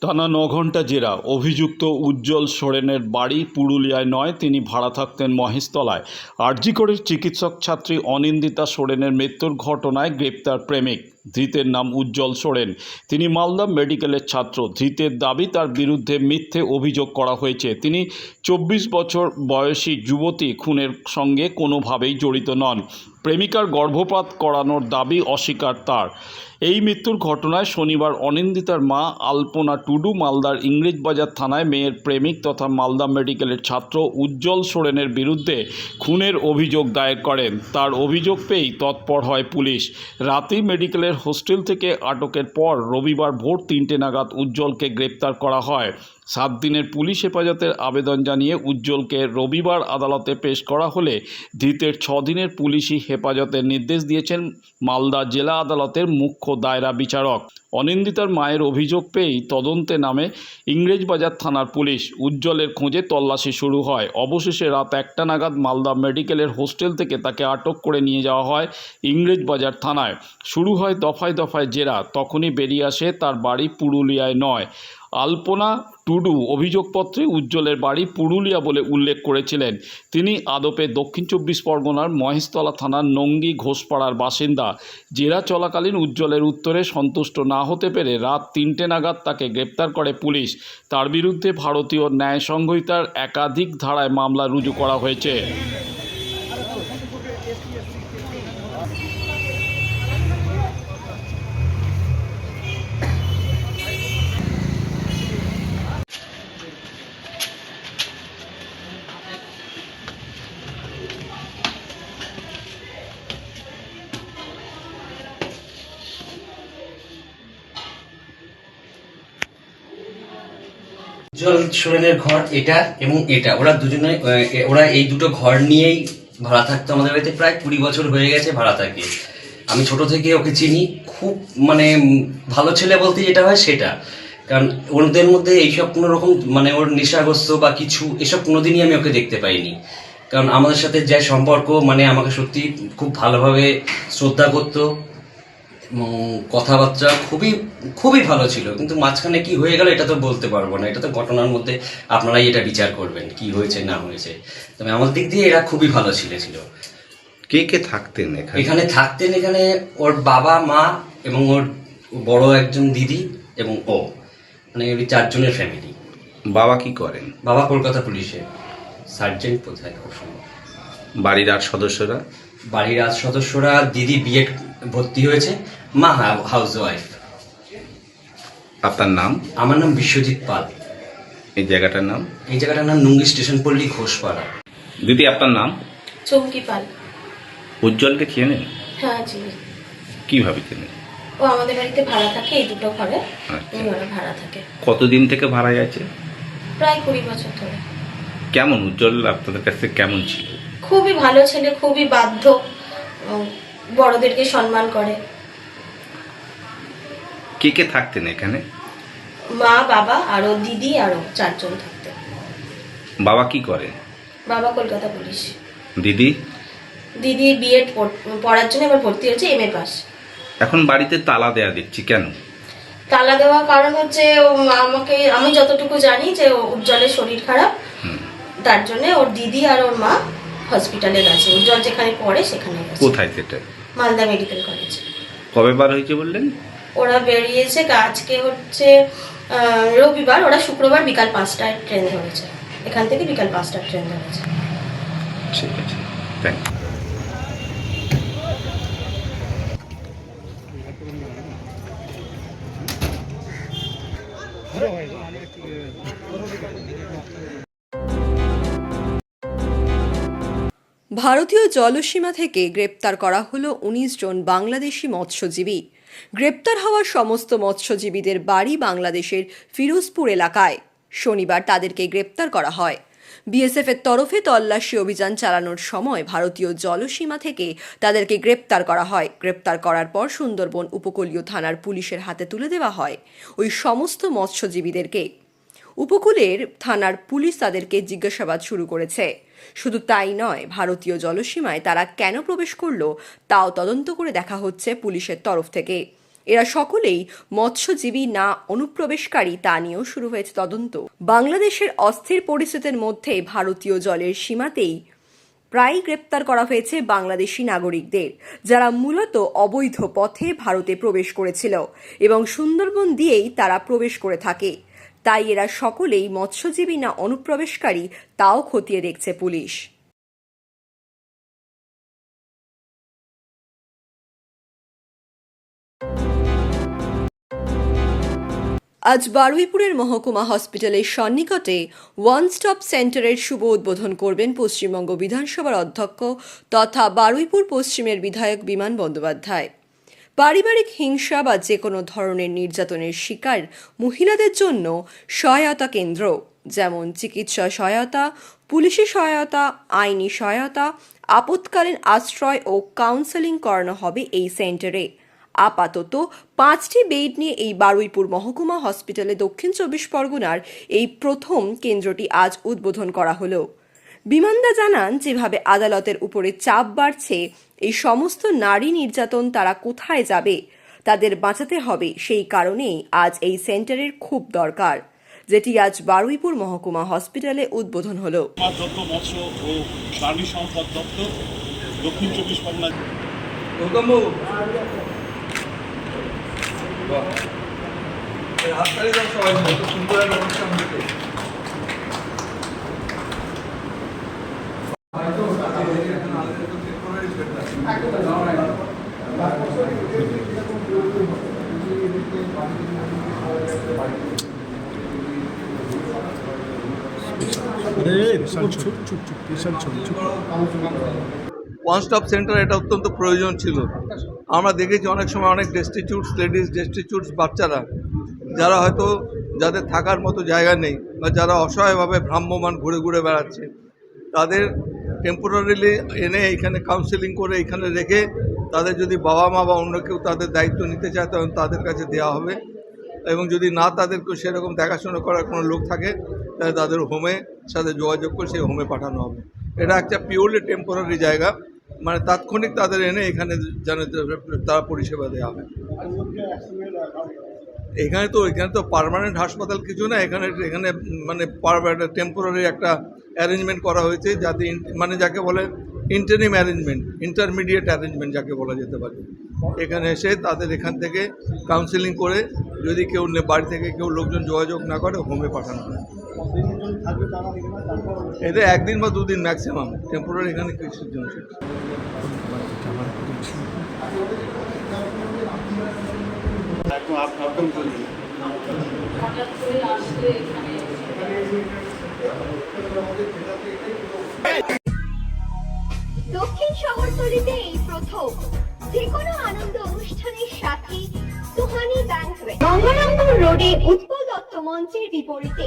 টানা ন ঘণ্টা জেরা অভিযুক্ত উজ্জ্বল সোরেনের বাড়ি পুরুলিয়ায় নয়, তিনি ভাড়া থাকতেন মহেশতলায়। আরজিকরের চিকিৎসক ছাত্রী অনিন্দিতা সোরেনের মৃত্যুর ঘটনায় গ্রেপ্তার প্রেমিক। ধৃতের নাম উজ্জ্বল সোরেন। তিনি মালদা মেডিকেলের ছাত্র। ধৃতের দাবি, তার বিরুদ্ধে মিথ্যে অভিযোগ করা হয়েছে। তিনি চব্বিশ বছর বয়সী যুবতী, খুনের সঙ্গে কোনোভাবেই জড়িত নন। প্রেমিকার গর্ভপাত করানোর দাবি অস্বীকার তার। এই মৃত্যুর ঘটনায় শনিবার অনিন্দিতার মা আলপনা টুডু মালদার ইংরেজবাজার থানায় মেয়ের প্রেমিক তথা মালদা মেডিকেলের ছাত্র উজ্জ্বল সোরেনের বিরুদ্ধে খুনের অভিযোগ দায়ের করেন। তার অভিযোগ পেয়েই তৎপর হয় পুলিশ। রাতেই মেডিকেলের হোস্টেল থেকে আটকের পর রবিবার ভোর তিনটে নাগাদ উজ্জ্বলকে গ্রেপ্তার করা হয়। সাত দিনের পুলিশ হেফাজতের আবেদন জানিয়ে উজ্জ্বলকে রবিবার আদালতে পেশ করা হলে ধৃতের ছদিনের পুলিশি হেফাজতের নির্দেশ দিয়েছেন মালদা জেলা আদালতের মুখ্য দায়রা বিচারক। অনিন্দিতার মায়ের অভিযোগ পেয়েই তদন্তে নামে ইংরেজবাজার থানার পুলিশ। উজ্জ্বলের খোঁজে তল্লাশি শুরু হয়। অবশেষে রাত একটা নাগাদ মালদা মেডিকেলের হোস্টেল থেকে তাকে আটক করে নিয়ে যাওয়া হয় ইংরেজবাজার থানায়। শুরু হয় দফায় দফায় জেরা। তখনই বেরিয়ে আসে তার বাড়ি পুরুলিয়ায় নয়। আলপনা টুডু অভিযোগপত্রে উজ্জ্বলের বাড়ি পুরুলিয়া বলে উল্লেখ করেছিলেন। তিনি আদপে দক্ষিণ চব্বিশ পরগনার মহেশতলা থানার নঙ্গি ঘোষপাড়ার বাসিন্দা। জেরা চলাকালীন উজ্জ্বলের উত্তরে সন্তুষ্ট না হতে পেরে রাত তিনটে নাগাদ তাকে গ্রেপ্তার করে পুলিশ। তার বিরুদ্ধে ভারতীয় ন্যায় সংহিতার একাধিক ধারায় মামলা রুজু করা হয়েছে। উজ্জ্বল সোরেনের ঘর এটা এবং এটা। ওরা দুজনে ওরা এই দুটো ঘর নিয়েই ভাড়া থাকতো আমাদের বাড়িতে। প্রায় কুড়ি বছর হয়ে গেছে ভাড়া থাকে। আমি ছোট থেকে ওকে চিনি। খুব মানে ভালো ছেলে বলতে যেটা হয় সেটা। কারণ ওদের মধ্যে এইসব কোনো রকম মানে ওর নেশাগ্রস্ত বা কিছু এসব কোনোদিনই আমি ওকে দেখতে পাইনি। কারণ আমাদের সাথে যে সম্পর্ক মানে আমাকে সত্যি খুব ভালোভাবে শ্রদ্ধা করতো। কথাবার্তা খুবই খুবই ভালো ছিল। কিন্তু মাঝখানে কি হয়ে গেল এটা তো বলতে পারব না। এটা তো ঘটনার মধ্যে আপনারাই এটা বিচার করবেন কি হয়েছে না হয়েছে। তবে আমার দিক দিয়ে এরা খুবই ভালো ছিল ছিল। কে কে থাকতেন এখানে? এখানে থাকতেন এখানে ওর বাবা মা এবং ওর বড় একজন দিদি এবং ও। মানে ওই চারজনের ফ্যামিলি বাবা কি করেন? বাবা কলকাতা পুলিশে সার্জেন্ট কোথায় খুব সম্ভব। বাড়ির আর সদস্যরা? বাড়ির আজ সদস্যরা দিদি বিএড ভর্তি হয়েছে। মা হাউস ওয়াইফ আপনার নাম? আমার নাম বিশ্বজিৎ পাল। এই জায়গাটার নাম? এই জায়গাটার নাম নুঙ্গি স্টেশন পল্লী ঘোষপাড়া। দিদি আপনার নাম? চমকি পাল। উজ্জ্বলকে চেনেন? হ্যাঁ জি। কীভাবে চেনেন? ও আমাদের বাড়িতে ভাড়া থাকে এই দুটো ঘরে। আচ্ছা। এই ঘরে ভাড়া থাকে। কতদিন থেকে ভাড়া আছে? প্রায় কুড়ি বছর ধরে। কেমন উজ্জ্বল? আপনাদের কাছে কেমন ছিল? খুবই ভালো ছেলে খুবই বাধ্য। বড়দেরকে সম্মান করে। কে কে থাকতেন এখানে? মা বাবা আরও দিদি আরও চারজন থাকতেন। বাবা কি করে? বাবা কলকাতা পুলিশ। দিদি? দিদি বিএড পড়ার জন্য এবার ভর্তি হয়েছে এম এ পাস। এখন বাড়িতে তালা দেয়া দেখছি কেন? তালা দেওয়ার কারণ হচ্ছে ও আমাকে আমি যতটুকু জানি যে ও উজ্জ্বলের শরীর খারাপ। তার জন্য ওর দিদি আর ওর মা হসপিটালে গেছে। উজ্জ্বল যেখানে পড়ে সেখানে কোথায় সেটা? Malda medical college. কবে বার হয়েছে বললেন? ওরা বেরিয়েছে আজকে হচ্ছে রবিবার, ওরা শুক্রবার বিকাল পাঁচটায় ট্রেন ধরেছে। এখান থেকে বিকাল পাঁচটার ট্রেন ধরেছে। ঠিক আছে। থ্যাংক ভারতীয় জলসীমা থেকে গ্রেপ্তার করা হলো উনিশ জন বাংলাদেশি মৎস্যজীবী। গ্রেপ্তার হওয়া সমস্ত মৎস্যজীবীদের বাড়ি বাংলাদেশের ফিরোজপুর এলাকায়। শনিবার তাদেরকে গ্রেপ্তার করা হয়। বিএসএফ এর তরফে তল্লাশি অভিযান চালানোর সময় ভারতীয় জলসীমা থেকে তাদেরকে গ্রেপ্তার করা হয়। গ্রেপ্তার করার পর সুন্দরবন উপকূলীয় থানার পুলিশের হাতে তুলে দেওয়া হয়। ওই সমস্ত মৎস্যজীবীদেরকে উপকূলের থানার পুলিশ তাদেরকে জিজ্ঞাসাবাদ শুরু করেছে। শুধু তাই নয়, ভারতীয় জলসীমায় তারা কেন প্রবেশ করল তাও তদন্ত করে দেখা হচ্ছে পুলিশের তরফ থেকে। এরা সকলেই মৎস্যজীবী না অনুপ্রবেশকারী তা নিয়েও শুরু হয়েছে তদন্ত। বাংলাদেশের অস্থির পরিস্থিতির মধ্যে ভারতীয় জলের সীমাতেই প্রায়ই গ্রেপ্তার করা হয়েছে বাংলাদেশি নাগরিকদের, যারা মূলত অবৈধ পথে ভারতে প্রবেশ করেছিল এবং সুন্দরবন দিয়েই তারা প্রবেশ করে থাকে। তাই এরা সকলেই মৎস্যজীবী না অনুপ্রবেশকারী, তাও খতিয়ে দেখছে পুলিশ। আজ বারুইপুরের মহকুমা হসপিটালের সন্নিকটে ওয়ান স্টপ সেন্টারের শুভ উদ্বোধন করবেন পশ্চিমবঙ্গ বিধানসভার অধ্যক্ষ তথা বারুইপুর পশ্চিমের বিধায়ক বিমান বন্দ্যোপাধ্যায়। পারিবারিক হিংসা বা যে কোনো ধরনের নির্যাতনের শিকার মহিলাদের জন্য সহায়তা কেন্দ্র, যেমন চিকিৎসা সহায়তা, পুলিশি সহায়তা, আইনি সহায়তা, আপৎকালীন আশ্রয় ও কাউন্সেলিং করানো হবে এই সেন্টারে। আপাতত পাঁচটি বেড নিয়ে এই বারুইপুর মহকুমা হসপিটালে দক্ষিণ চব্বিশ পরগনার এই প্রথম কেন্দ্রটি আজ উদ্বোধন করা হলো। বিমানদা জানান যেভাবে আদালতের উপরে চাপ বাড়ছে এই সমস্ত নারী নির্যাতন তারা কোথায় যাবে? তাদের বাঁচাতে হবে সেই কারণেই আজ এই সেন্টারের খুব দরকার যেটি আজ বারুইপুর মহকুমা হসপিটালে উদ্বোধন হলো। মৎস্য ও প্রাণী সম্পদ দপ্তর দক্ষিণ চব্বিশ পরগনা হাততালি দাও সবাই সুন্দর একটা অনুষ্ঠান হয়েছে। ওয়ান স্টপ সেন্টার এটা অত্যন্ত প্রয়োজন ছিল। আমরা দেখেছি অনেক সময় অনেক ডেস্টিটিউটস লেডিস ডেস্টিটিউটস বাচ্চারা, যারা হয়তো যাদের থাকার মতো জায়গা নেই বা যারা অসহায়ভাবে ভ্রাম্যমান ঘুরে ঘুরে বেড়াচ্ছে, তাদের টেম্পোরারিলি এনে এখানে কাউন্সেলিং করে এখানে রেখে তাদের যদি বাবা মা বা অন্য কেউ তাদের দায়িত্ব নিতে চায়, তখন তাদের কাছে দেওয়া হবে। এবং যদি না তাদেরকে সেরকম দেখাশোনা করার কোনো লোক থাকে তাদের হোমে সাথে যোগাযোগ করে সেই হোমে পাঠানো হবে। এটা একটা পিওরলি টেম্পোরারি জায়গা। মানে তাৎক্ষণিক তাদের এনে এখানে যেন তারা পরিষেবা দেওয়া হবে এখানে তো এখানে তো পার্মানেন্ট হাসপাতাল কিছু না, এখানে এখানে মানে টেম্পোরারি একটা অ্যারেঞ্জমেন্ট করা হয়েছে যাতে মানে যাকে বলে ইন্টারিম অ্যারেঞ্জমেন্ট ইন্টারমিডিয়েট অ্যারেঞ্জমেন্ট যাকে বলা যেতে পারে। এখানে এসে তাদের এখান থেকে কাউন্সিলিং করে যদি কেউ বাড়ি থেকে কেউ লোকজন যোগাযোগ না করে হোমে পাঠানো হয়। এটা একদিন বা দুদিন ম্যাক্সিমাম টেম্পোরারি এখানে কিছুর জন্য। দক্ষিণ শহরতলিতে এই প্রথম যে কোনো আনন্দ অনুষ্ঠানের সাথে সুহানি ব্যাংকুয়েট গঙ্গারামপুর রোডে উৎপল দত্ত মঞ্চের বিপরীতে